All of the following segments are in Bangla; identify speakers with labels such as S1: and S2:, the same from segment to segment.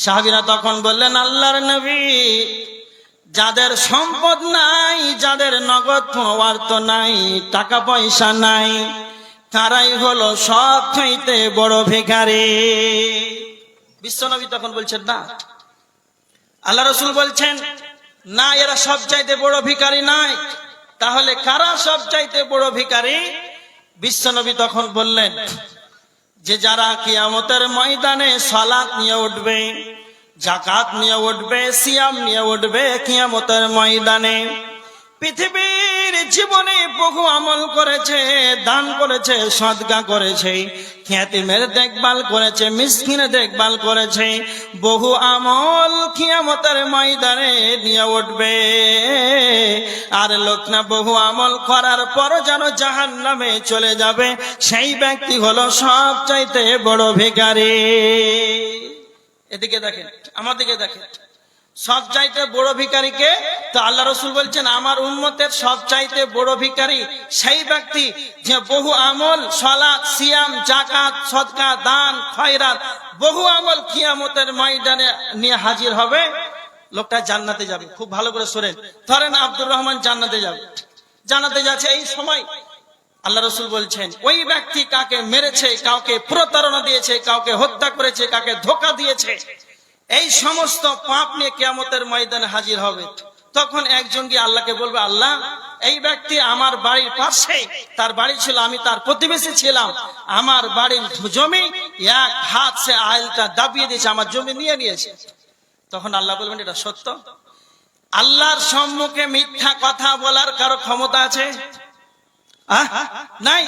S1: সাহাবিরা তখন বললেন, আল্লাহর নবী, যাদের সম্পদ নাই, যাদের নগদ অর্থ নাই, টাকা পয়সা নাই, তারাই হলো সব চাইতে বড় ভিখারি। বিশ্বনবী তখন বলছেন, না। আল্লাহ রসুল বলছেন, না, এরা সব চাইতে বড় ভিখারি নাই। তাহলে কারা সব চাইতে বড় ভিখারি? বিশ্বনবী তখন বললেন যে যারা কিয়ামতের ময়দানে সালাত নিয়ে উঠবে জাকাত নিয়ে উঠবে, সিয়াম নিয়ে উঠবে কিয়ামতের ময়দানে। পৃথিবীর জীবনে বহু আমল করেছে, দান করেছে, সদগা করেছে, খ্যাতিমের দেখভাল করেছে মিসকিনে দেখভাল করেছে, বহু আমল কিয়ামতের ময়দানে নিয়ে উঠবে। আর লোক না বহু আমল করার পর যেন জাহান নামে চলে যাবে, সেই ব্যক্তি হলো সব চাইতে বড় ভিখারি। এদিকে দেখেন, আমার দিকে দেখেন। সব চাইতে বড় ভিকারিকে তো আল্লাহ রসুল বলছেন, আমার উন্মতের সব চাইতে বড় ভিকারি সেই ব্যক্তি যে বহু আমল সলাৎ সিয়াম জাকাত সদকা, দান, খয়রাত, বহু আমল কিয়ামতের ময়দানে নিয়ে হাজির হবে। লোকটা জান্নাতে যাবে। খুব ভালো করে শোনেন। ধরেন আব্দুর রহমান জান্নাতে যাবে। জান্নাতে যাচ্ছে এই সময়। আল্লাহ রসুল বলছেন, ওই ব্যক্তি কাকে মেরেছে, কাউকে প্রতারণা দিয়েছে, কাউকে হত্যা করেছে, কাকে ধোকা দিয়েছে এই সমস্ত পাপ নিয়ে কেয়ামতের ময়দানে হাজির হবে। তখন একজন গিয়ে আল্লাহকে বলবে, আল্লাহ, এই ব্যক্তি আমার বাড়ির পাশে। তার বাড়ি ছিল, আমি তার প্রতিবেশী ছিলাম। আমার বাড়ির জমি এক হাত সে আইলটা দাবিয়ে দিয়েছে, আমার জমি নিয়ে নিয়েছে। তখন আল্লাহ বলবেন, এটা সত্য। আল্লাহর সম্মুখে মিথ্যা কথা বলার কারও ক্ষমতা আছে? নাই।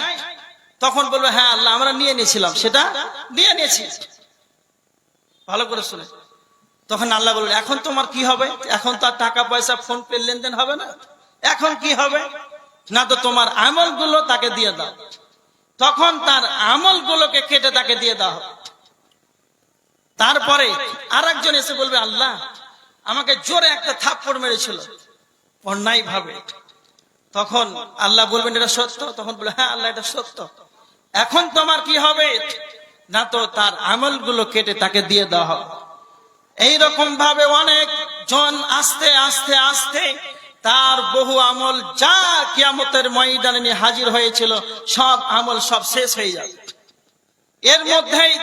S1: তখন বলবে হ্যাঁ আল্লাহ, আমরা নিয়ে নিয়েছিলাম। সেটা নিয়ে নিয়েছি। ভালো করে শুনে। তখন আল্লাহ বলবেন এখন তোমার কি হবে? এখন তো আর টাকা পয়সা ফোন পে লেনদেন হবে না। এখন কি হবে? না তো তোমার আমলগুলো তাকে দিয়ে দাও। তখন তার আমলগুলোকে কেটে তাকে দিয়ে দাও। তারপরে আর একজন এসে বলবে, আল্লাহ, আমাকে জোরে একটা থাপ্পড় মেরেছিল। অন্যায় ভাবে। তখন আল্লাহ বলবেন, এটা সত্য? তখন বলে হ্যাঁ আল্লাহ, এটা সত্য। এখন তোমার কি হবে? না তো তার আমলগুলো কেটে তাকে দিয়ে দেওয়া হবে এইরকম ভাবে অনেক জন আস্তে আস্তে আস্তে তার বহু আমল যা কিয়ামতের ময়দানে নিয়ে হাজির হয়েছিল, সব আমল সব শেষ হয়ে যাবে। এর মধ্যেই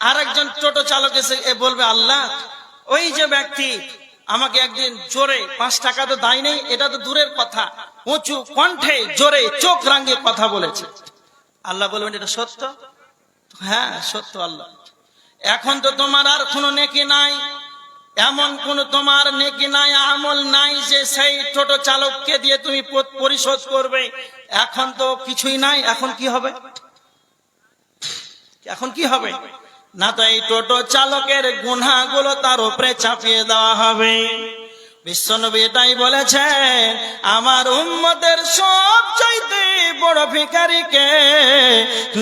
S1: আরেকজন টোটো চালক এসে এ বলবে, আল্লাহ, ওই যে ব্যক্তি আমাকে একদিন জোরে পাঁচ টাকা তো দায় নেই, এটা তো দূরের কথা। উঁচু কণ্ঠে জোরে চোখ রাঙিয়ে কথা বলেছে। আল্লাহ বলবেন, এটা সত্য? হ্যাঁ সত্য আল্লাহ। এখন তো তোমার আর কোনো নেকি নাই। এমন কোন তোমার নেকি নাই, আমল নাই যে সেই ছোট চালককে দিয়ে তুমি পরিশোধ করবে। এখন তো কিছুই নাই, এখন কি হবে? এখন কি হবে? না তো এই টোটো চালকের গুনাগুলো তার উপরে চাপিয়ে দেওয়া হবে। বিশ্বনবী এটাই বলেছে আমার উম্মতের সব চাইতে বড় ভিকারিকে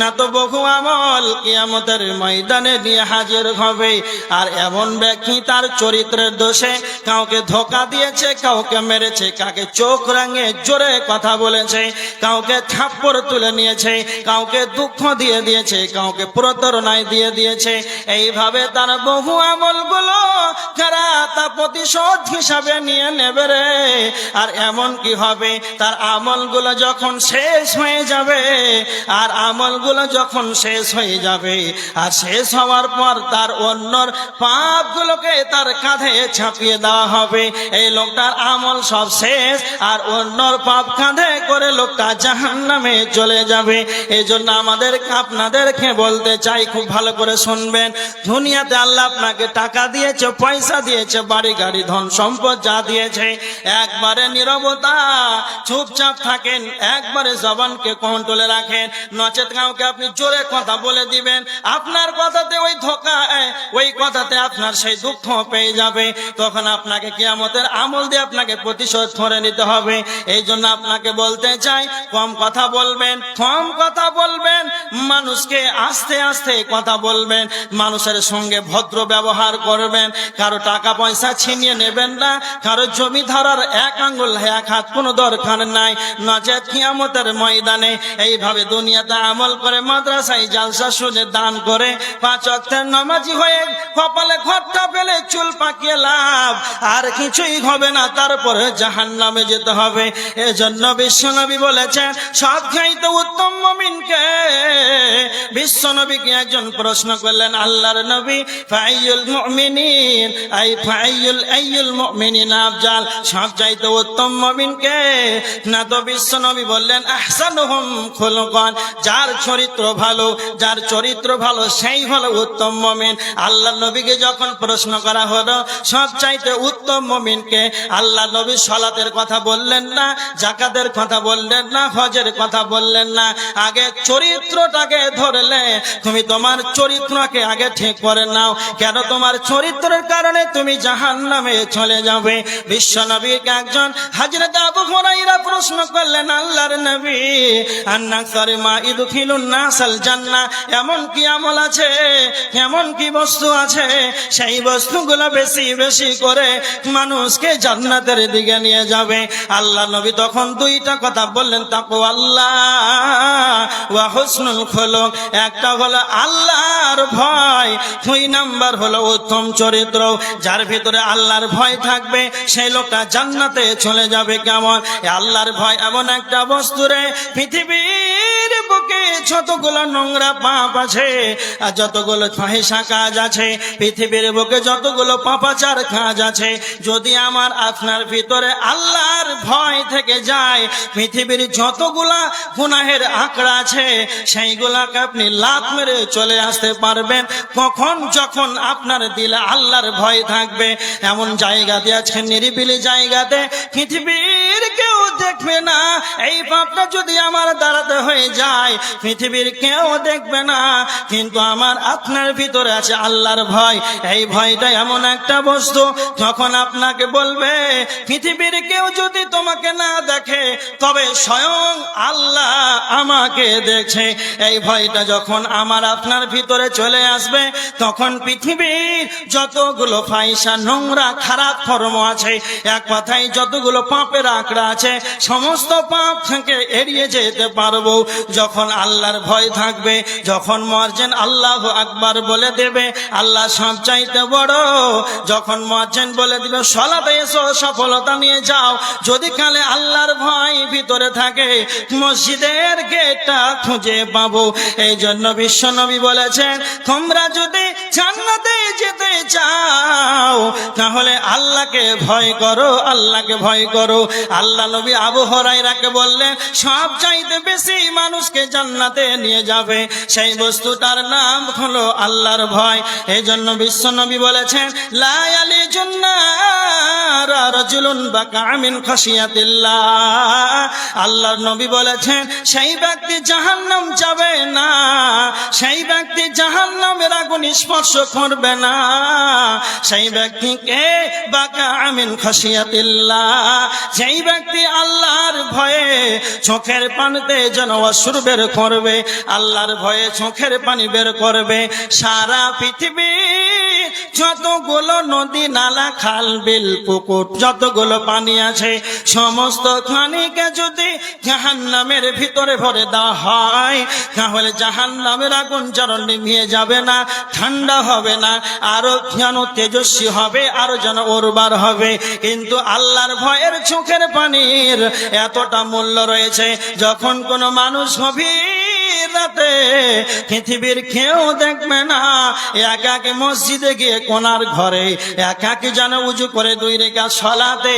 S1: না তো বহু আমল কিয়ামতের ময়দানে নিয়ে হাজির হবে। আর এমন ব্যক্তি তার চরিত্রের দোষে কাউকে ধোকা দিয়েছে, কাউকে মেরেছে, কাকে চোখ রাঙে জোরে কথা বলেছে, কাউকে থাপ্পড় তুলে নিয়েছে, কাউকে দুঃখ দিয়ে দিয়েছে, কাউকে প্রতারণায় দিয়ে দিয়েছে। এইভাবে তার বহু আমলগুলো যারা তা প্রতিশোধ হিসাবে নিয়ে নেবে রে। আর এমন কি হবে? তার আমলগুলো যখন শেষ হয়ে যাবে, আর আমলগুলো যখন শেষ হয়ে যাবে, আর শেষ হওয়ার পর তার অন্যর পাপগুলোকে তার কাঁধে ছাপিয়ে দেওয়া হবে। এই লোকটার আমল সব শেষ, আর অন্যর পাপ কাঁধে করে লোকটা জাহান নামে চলে যাবে। এই জন্য আমাদের আপনাদেরকে বলতে চাই, খুব ভালো করে শুনবেন। দুনিয়াতে আল্লাহ আপনাকে টাকা দিয়েছে, পয়সা দিয়েছে, বাড়ি, গাড়ি, ধন, সম্পদ যা দিয়েছে। একবারে নিরবতা, চুপচাপ থাকেন, একবারে জবানকে কন্ট্রোলে রাখেন। নচেত কাউকে আপনি জোরে কথা বলে দিবেন। আপনার কথাতে ওই ধোকা, ওই কথাতে আপনার সেই দুঃখ পেয়ে যাবে। তখন আপনাকে কিয়ামতের আমল দিয়ে আপনাকে প্রতিশোধ ধরে নিতে হবে। এই জন্য আপনাকে বলতে চাই, কম কথা বলবেন, কম কথা বলবেন, মানুষকে আস্তে আস্তে কথা বলবেন, মানুষের সঙ্গে ভদ্র ব্যবহার করবেন, কারও টাকা পয়সা পয়সা ছিনিয়ে নেবেন না কারও জমি ধরার এক আঙ্গুল, এক হাত কোনো দরকার নাই। নচেত কিয়ামতের ময়দানে এইভাবে দুনিয়াতে আমল করে, মাদ্রাসায় জালসা শুনে দান করে, পাঁচ অক্টের নামাজি হয়ে কপালে ঘরটা পেলে চুল পাকিয়ে লাভ। আর কিছুই হবে না, তারপরে জাহান নামে যেতে হবে। এজন্য বিশ্বনবী বলেছেন, সব খাইতে উত্তম মমিনকে। বিশ্বনবীকে একজন প্রশ্ন করলেন, আল্লাহর নবী ফাইয়ুল মুমিনিন, আই ফাইয়ুল আইয়ুল মুমিনিন। আফজাল সব চাইতে উত্তম মুমিনকে। না তো বিশ্বনবী বললেন, আহসানুহুম খুলুকান, যার চরিত্র ভালো, যার চরিত্র ভালো, সেই হলো উত্তম মুমিন। আল্লাহ নবীকে যখন প্রশ্ন করা হলো, সব চাইতে উত্তম মুমিনকে, আল্লাহ নবী সলাতের কথা বললেন না জাকাতের কথা বললেন না, হজের কথা বললেন না। আগে চরিত্রটাকে ধরলে, তুমি তোমার চরিত্রকে আগে ঠিক করে নাও। কেন তোমার চরিত্রের কারণে তুমি জাহান নামে চলে যাবে? বিশ্ব নবীকে একজন হাজরত আবু হুরাইরা প্রশ্ন করলেন, আল্লাহর নবী আন্না সরে মা ইদখিলুন নাসাল জান্নাহ এমন কি আমল আছে? এমন কি বস্তু আছে? সেই বস্তুগুলো বেশি বেশি করে মানুষকে জান্নাতের দিকে নিয়ে যাবে। আল্লাহ নবী তখন দুইটা কথা বললেন তাকো আল্লাহ ওয়া হুসনুল খলক। একটা হলো আল্লাহর ভয়, দুই নাম্বার হলো উত্তম চরিত্র, যার ভিতরে আল্লাহর ভয় থাকবে। সেই লোকটা জান্নাতে চলে যাবে কেমন? আল্লাহর ভয় এমন একটা বস্তু রে পৃথিবীর বুকে যতগুলো নোংরা পাপ আছে আর যতগুলো ফাহিসা কাজ আছে, পৃথিবীর বুকে যতগুলো পাপাচার কাজ আছে, যদি আমার আপনার ভিতরে আল্লাহর ভয় থেকে যায়, পৃথিবীর যতগুলা গুনাহের আঁকড়া আছে, সেইগুলাকে আপনি লাভ মেরে চলে আসতে পারবেন। কখন যখন আপনার দিলে আল্লাহর ভয় থাকবে, এমন জায়গাতে আছে নিরিবিলি জায়গাতে পৃথিবীর দেখবে না। এই পাপটা যদি আমার দাঁড়াতে হয়ে যায়, পৃথিবীর কেউ দেখবে না। কিন্তু আমার আপনার ভিতরে আছে আল্লাহর ভয়। এই ভয়টা এমন একটা বস্তু, যখন আপনাকে বলবে, পৃথিবীর কেউ যদি তোমাকে না দেখে, তবে স্বয়ং আল্লাহ আমাকে দেখছে। এই ভয়টা যখন আমার আপনার ভিতরে চলে আসবে, তখন পৃথিবীর যতগুলো ফাইসা নোংরা, খারাপ কর্ম আছে, এক কথায় যতগুলো পাপের আঁকড়া আছে সমস্ত পাপ থেকে এড়িয়ে যেতে পারব। যখন আল্লাহর ভয় থাকবে, যখন মর্জেন আল্লাহ আকবার বলে দেবে, আল্লাহ সব চাইতে বড়। যখন মর্জেন বলে দিবে, সলাতে এসো, সফলতা নিয়ে যাও। যদি কালে আল্লাহর ভয় ভিতরে থাকে, মসজিদের গেটটা খুঁজে পাবো। এই জন্য বিশ্বনবী বলেছেন, তোমরা যদি জান্নাতে যেতে চাও তাহলে আল্লাহকে ভয় করো, আল্লাহকে ভয় করো। আল্লাহ নবী আবু হরাইরাকে বললেন, সব চাইতে বেশি মানুষকে জান্নাতে নিয়ে যাবে। সেই বস্তুটার নাম হলো আল্লাহর ভয়। এই জন্য বিশ্ব নবী বলেছেন লায়ালি রাজুলুন বা কামিন খাসিয়াতিল্লাহ আল্লাহর নবী বলেছেন, সেই ব্যক্তি জাহান্নাম যাবে না। সেই ব্যক্তি জাহান্নামের আগুন স্পর্শ করবে না। সেই ব্যক্তিকে বাকা আমিন খাসিয়াতিল্লাহ যেই ব্যক্তি আল্লাহর ভয়ে চোখের পানিতে যেন অসুর বের করবে, আল্লাহর ভয়ে চোখের পানি বের করবে, সারা পৃথিবী যতগুলো নদী, নালা, খাল, বিল, পুকুর, যতগুলো পানি আছে, সমস্ত খানিকে যদি জাহান নামের ভিতরে ভরে দেওয়া হয়, তাহলে জাহান নামের আগুন যেন নিভিয়ে যাবে না, ঠান্ডা হবে না, আরও যেন তেজস্বী হবে, আরও যেন ওরবার হবে। কিন্তু আল্লাহর ভয়ের চোখের পানির এতটা মূল্য রয়েছে, যখন কোনো মানুষ গভীর রাতে পৃথিবীর কেউ দেখবে না। একাকে মসজিদে গিয়ে কোনার ঘরে একাকে যেন উজু করে দুই রেখা সলাতে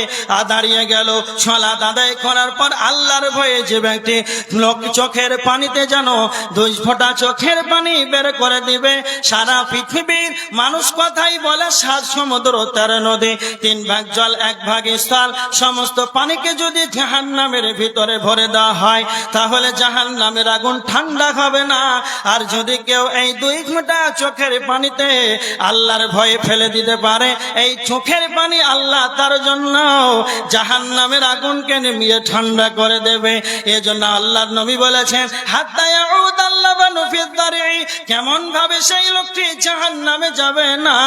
S1: দাঁড়িয়ে গেল সলাত আদায় করার পর আল্লাহর ভয়ে যে ব্যক্তি লোক চোখের পানিতে যেন দুই ফোঁটা চোখের পানি বের করে দিবে, সারা পৃথিবীর মানুষ কথাই বলে, সাত সমুদ্র, তেরো নদী, তিন ভাগ জল, এক ভাগ স্থল, সমস্ত পানিকে যদি জাহান নামের ভিতরে ভরে দেওয়া হয়, তাহলে জাহান নামের আগুন ঠান্ডা হবে না। আর যদি কেউ এই দুই ঘণ্টা চোখের পানিতে আল্লাহর ভয়ে ফেলে দিতে পারে, এই চোখের পানি আল্লাহ তার জন্য জাহান নামের আগুনকে নেমিয়ে ঠান্ডা করে দেবে। এজন্য আল্লাহর নবী বলেছেন হাত ফিদ্দারি কেমন ভাবে সেই লোকটি জাহান নামে যাবে না?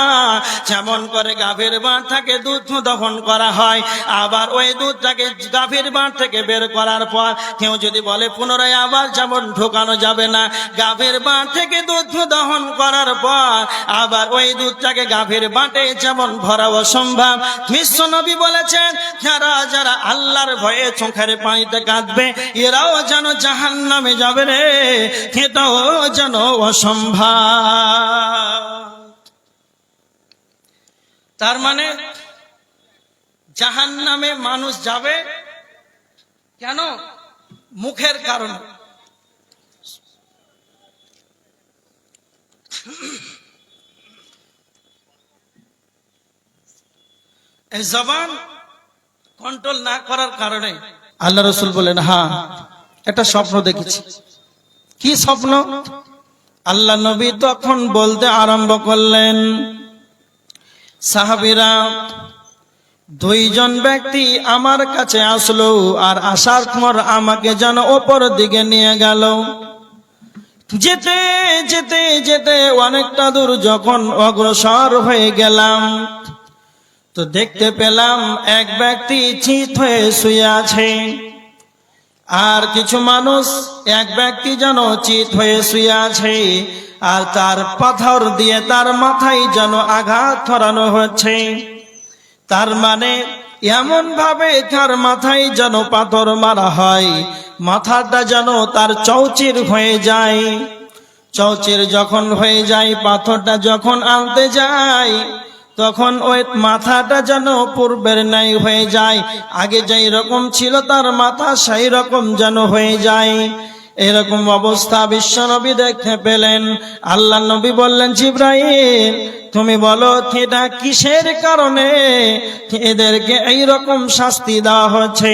S1: যেমন করে গাভীর বাঁধ থেকে দুধ দহন করা হয়, আবার ওই দুধটাকে গাভীর বাঁধ থেকে বের করার পর কেউ যদি বলে, পুনরায় আবার যেমন ঢোকানো যাবে না। গাভীর বাঁধ থেকে দুধ দহন করার পর আবার ওই দুধটাকে গাভীর বাঁটে যেমন ভরা অসম্ভব। বিশ্ব নবী বলেছেন, যারা যারা আল্লাহর ভয়ে চোখের পানিতে কাঁদবে, এরাও যেন জাহান নামে যাবে রে। এটাও যেন অসম্ভব তার মানে জাহান নামে মানুষ যাবে কেন? মুখের কারণে। এই জবান কন্ট্রোল না করার কারণে আল্লাহ রসুল বলেন হ্যাঁ একটা স্বপ্ন দেখেছি। কি স্বপ্ন? আল্লাহ নবী তখন বলতে আরম্ভ করলেন, সাহাবিরা, দুইজন ব্যক্তি আমার কাছে আসলো আর আসার পর আমাকে যেন ওপর দিকে নিয়ে গেল। যেতে যেতে যেতে অনেকটা দূর যখন অগ্রসর হয়ে গেলাম, তো দেখতে পেলাম এক ব্যক্তি চিত হয়ে শুয়ে আছে। আর কিছু মানুষ এক ব্যক্তি যেন চিত হয়ে শুয়ে আছে, আর তার পাথর দিয়ে তার মাথায় যেন আঘাত ধরানো হচ্ছে। তার মানে এমন ভাবে তার মাথায় যেন পাথর মারা হয়, মাথাটা যেন তার চৌচির হয়ে যায়। চৌচির যখন হয়ে যায়, পাথরটা যখন আনতে যায় তখন ওই মাথাটা যেন পূর্বের নাই হয়ে যায়। আগে যেই রকম ছিল তার মাথা সেই রকম যেন হয়ে যায়। এরকম অবস্থা বিশ্ব নবী দেখতে পেলেন। আল্লাহ নবী বললেন জিব্রাহিম তুমি বলো, এটা কিসের কারণে এদেরকে এই রকম শাস্তি দেওয়া হচ্ছে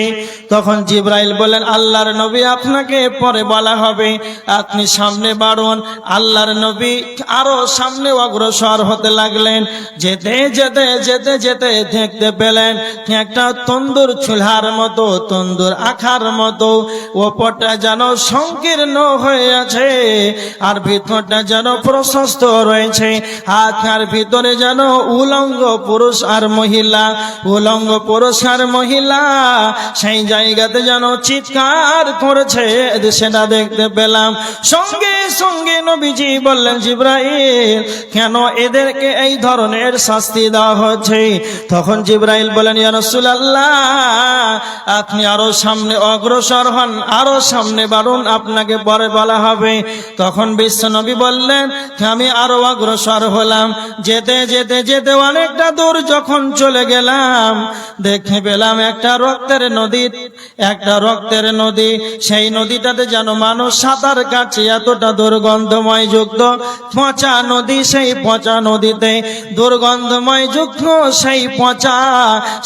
S1: তখন জিব্রাইল বলেন আল্লাহর নবী আপনাকে পরে বলা হবে। আপনি সামনে বাড়ুন। আল্লাহর নবী আরও সামনে অগ্রসর হতে লাগলেন। যেতে যেতে যেতে যেতে দেখতে পেলেন একটা তন্দুর চুলহার মতো, তন্দুর আখার মতো। ওপরটা যেন সংকীর্ণ হয়ে আছে আর ভিতরটা যেন প্রশস্ত রয়েছে। হাত ভিতরে যেন উলঙ্গ পুরুষ আর মহিলা, উলঙ্গ পুরুষ আর মহিলা, সেই জায়গাতে যেন চিৎকার করেছে সেটা দেখতে পেলাম। সঙ্গে সঙ্গে নবীজি বললেন, জিব্রাইল, কেন এদেরকে এই ধরনের শাস্তি দেওয়া হচ্ছে? তখন জিব্রাইল বলেন ইয়া রাসূলুল্লাহ, আপনি আরও সামনে অগ্রসর হন, আরও সামনে বাড়ুন, আপনাকে পরে বলা হবে। তখন বিশ্ব নবী বললেন, আমি আরও অগ্রসর হলাম, যেতে যেতে যেতে অনেকটা দূর যখন চলে গেলাম, দেখে পেলাম একটা রক্তের নদী, একটা রক্তের নদী, সেই নদীটাতে যেন মানুষ সাঁতার কাটছে, এতটা দুর্গন্ধময় যুক্ত, পচা নদী সেই পচা নদীতে। দুর্গন্ধময় যুক্ত সেই পচা,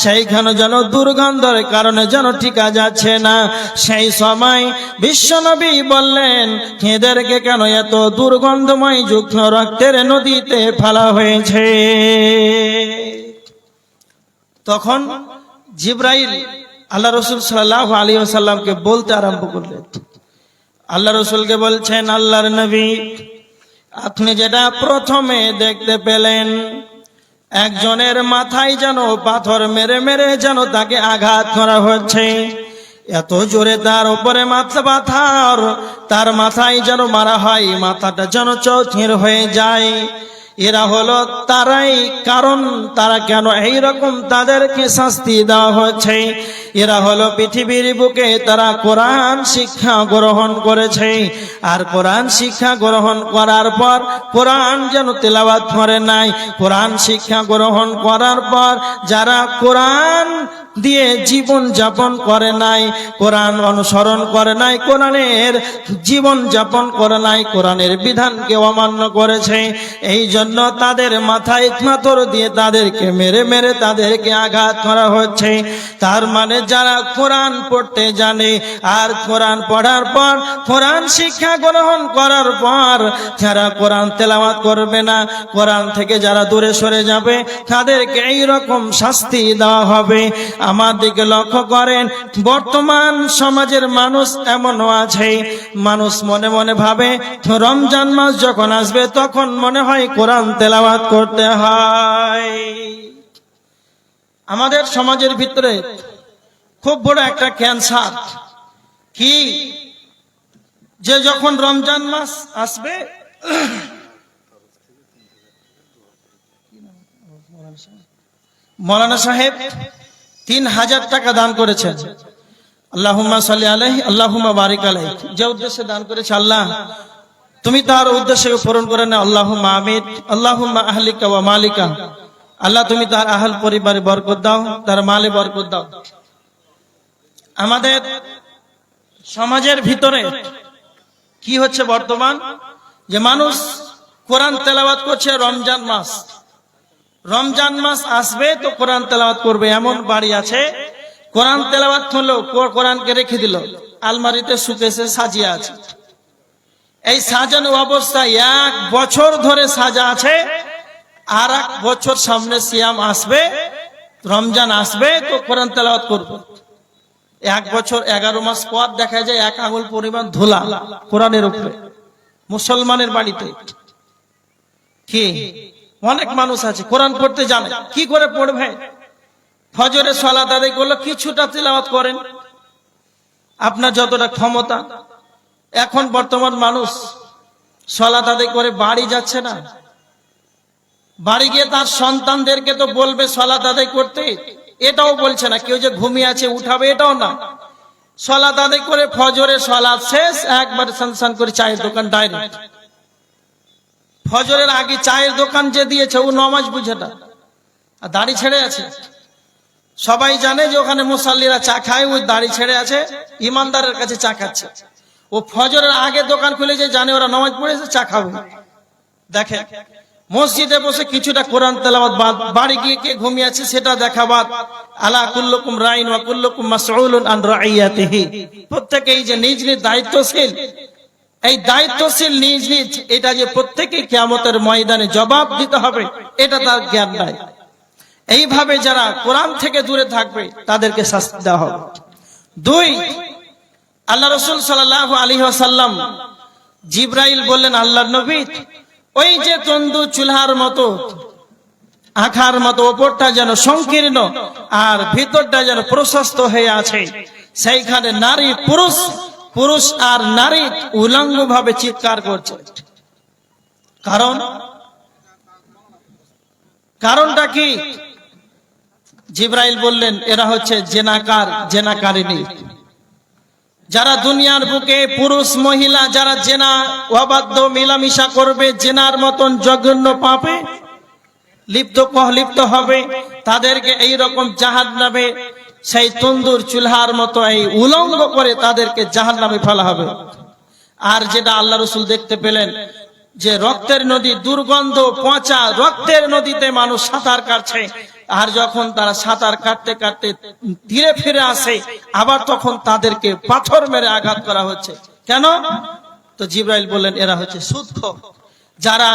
S1: সেইখানে যেন দুর্গন্ধের কারণে যেন ঠিকা যাচ্ছে না। সেই সময় বিশ্বনবী বললেন, এদেরকে কেন এত দুর্গন্ধময় যুক্ত রক্তের নদীতে ফেলা হয়েছে? তখন জিব্রাইল আল্লাহ রসুল সাল্লাহ আলী সাল্লামকে বলতে আরম্ভ করলেন। আল্লাহ রসুলকে বলছেন, আল্লাহর নবী, আপনি যেটা প্রথমে দেখতে পেলেন, একজনের মাথায় যেন পাথর মেরে মেরে যেন তাকে আঘাত করা হচ্ছে, এত জোরে তার উপরে মাথা পাথর, তার মাথায় যেন মারা হয়, মাথাটা যেন চৌথির হয়ে যায়। এরা হলো তারাই, কারণ তারা কেন এই রকম তাদেরকে শাস্তি দেওয়া হচ্ছে? এরা হলো পৃথিবীর বুকে তারা কোরআন শিক্ষা গ্রহণ করেছে। আর কোরআন শিক্ষা গ্রহণ করার পর, কোরআন যেন তেলাবাদ করে নাই, কোরআন শিক্ষা গ্রহণ করার পর যারা কোরআন দিয়ে জীবন যাপন করে নাই, কোরআন অনুসরণ করে নাই, কোরআনের জীবন যাপন করে নাই, কোরআনের বিধানকে অমান্য করেছে। এই জন্য তাদের মাথায় মাথর দিয়ে তাদেরকে মেরে মেরে তাদেরকে আঘাত করা হচ্ছে। তার মানে যারা কোরআন পড়তে জানে আর কোরআন পড়ার পর, কোরআন শিক্ষা গ্রহণ করার পর যারা কোরআন তেলাওয়াত করবে না, কোরআন থেকে যারা দূরে সরে যাবে, তাদেরকে এই রকম শাস্তি দেওয়া হবে। আমার দিকে লক্ষ্য করেন, বর্তমান সমাজের মানুষ এমনও আছে। মানুষ মনে মনে ভাবে, রমজান মাস যখন আসবে তখন মনে হয় কোরআন তেলাওয়াত করতে হয়। আমাদের সমাজের ভিতরে খুব বড় একটা ক্যান্সার। কি? যে যখন রমজান মাস আসবে, মৌলানা সাহেব তিন হাজার টাকা দান করেছেন। আল্লাহুম্মা সাল্লি আলাইহি, আল্লাহুম্মা বারিক আলাইহি। যে উদ্দেশ্যে দান করেছে আল্লাহ, তুমি তার উদ্দেশ্যে পূরণ করে না আল্লাহুম্মা আমিন, আল্লাহুম্মা আহলিকা ওয়া মালিকা। আল্লাহ, তুমি তার আহল পরিবারে বরকত দাও, তার মালে বরকত দাও। আমাদের সমাজের ভিতরে কি হচ্ছে বর্তমান? যে মানুষ কোরআন তেলাওয়াত করছে রমজান মাস। রমজান মাস আসবে তো কোরআন তেলাওয়াত করবে, এমন বাড়ি আছে। কোরআন তেলাওয়াত হলো কোরআনকে রেখে দিল, আলমারিতে সুকেসে সাজিয়ে আছে। এই সাজানো অবস্থায় এক বছর ধরে সাজা আছে আর এক বছর সামনে সিয়াম আসবে, রমজান আসবে তো কোরআন তেলাওয়াত করবে। এক বছর এগারো মাস পর দেখা যায় এক আঙুল পরিমাণ ধুলা কোরআনের উপরে, মুসলমানের বাড়িতে। কি? অনেক মানুষ আছে, কোরআন পড়তে জানে। কি করে পড়বে? ফজরে সলাত আদায় করলে কিছুটা তেলাওয়াত করেন। আপনার যতটা ক্ষমতা। এখন বর্তমান মানুষ সলা আদায় করে বাড়ি যাচ্ছে না। বাড়ি গিয়ে তার সন্তানদেরকে তো বলবে সলাত আদায় করতে। এটাও বলছে না, কেউ যে ঘুমিয়ে আছে উঠাবে এটাও না। সলা আদায় করে ফজরে সলাত শেষ, একবার সান করে চায়ের দোকান ডাইরেক্ট। ফজরের আগে চায়ের দোকান যে দিয়েছে, ও নমাজ বুঝে না। আর দাড়ি ছেড়ে আছে। সবাই জানে যে ওখানে মুসাল্লিরা চা খায়, ওই দাড়ি ছেড়ে আছে, ইমানদারের কাছে চা খাচ্ছে। ও ফজরের আগে দোকান খুলেছে জানে ওরা নামাজ পড়েছে চা খাবে। দেখে, মসজিদে বসে কিছুটা কোরআন তেলাওয়াত বাদ, বাড়ি গিয়ে কে ঘুমিয়ে আছে সেটা দেখা বাদ। আলা কুল্লুকুম রাইন ওয়া কুল্লুকুম মাসউলুন আন রাইয়াতিহি। প্রত্যেকেই যে নিজ নিজ দায়িত্বশীল এই দায়িত্বশীল নিজ নিজ, এটা যে প্রত্যেকেই কিয়ামতের ময়দানে জবাব দিতে হবে, এটা তার জ্ঞান নাই। এইভাবে যারা কোরআন থেকে দূরে থাকবে, তাদেরকে শাস্তি দেওয়া হবে। দুই, আল্লাহ রসুল সাল্লাহ আলী সাল্লাম জিব্রাইল বললেন আল্লাহ নবী, ওই যে তন্দু চুলহার মতো, আখার মতো ওপরটা যেন সংকীর্ণ আর ভিতরটা যেন প্রশস্ত হয়ে আছে, সেইখানে নারী পুরুষ পুরুষ আর নারী উলঙ্গ ভাবে চিৎকার করছে। কারণ? কারণটা কি? জিব্রাইল বললেন, এরা হচ্ছে জেনাকার জেনাকারিনী যারা দুনিয়ার বুকে পুরুষ, মহিলা, যারা জেনা, অবাধ্য, মিলামিশা করবে, জেনার মতন জঘন্য পাপে লিপ্ত লিপ্ত হবে, তাদেরকে এই রকম জাহাজ নামে সেই তন্দুর চুলহার মতো এই উলঙ্গ করে তাদেরকে জাহান নামে ফেলা হবে। আর যেটা আল্লাহ রসুল দেখতে পেলেন, যে রক্তের নদী দুর্গন্ধ পচা রক্তের নদীতে মানুষ সাঁতার কাটছে। আর যখন তারা সাঁতার কাটতে কাটতে ধীরে ফিরে আসে, আবার তখন তাদেরকে পাথর মেরে আঘাত করা হচ্ছে। কেন? তো জিব্রাইল বললেন, এরা হচ্ছে সুদখোর যারা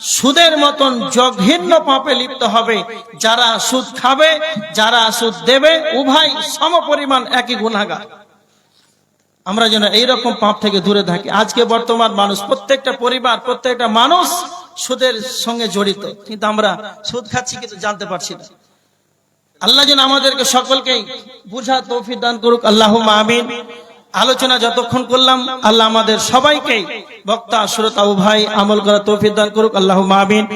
S1: সুদের মতন জঘন্য পাপে লিপ্ত হবে, যারা সুদ খাবে, যারা সুদ দেবে, উভয় সমপরিমাণ একই গুণাগার আমরা যেন এইরকম পাপ থেকে দূরে থাকি। আজকে বর্তমান মানুষ, প্রত্যেকটা পরিবার, প্রত্যেকটা মানুষ সুদের সঙ্গে জড়িত। কিন্তু আমরা সুদ খাচ্ছি কিন্তু জানতে পারছি না। আল্লাহ যেন আমাদেরকে সকলকেই বুঝা তৌফিক দান করুক। আল্লাহ আমিন। আলোচনা যতক্ষণ করলাম, আল্লাহ আমাদের সবাইকে বক্তা, শ্রোতা ভাই আমল করা তৌফিক দান করুক। আল্লাহ আমিন।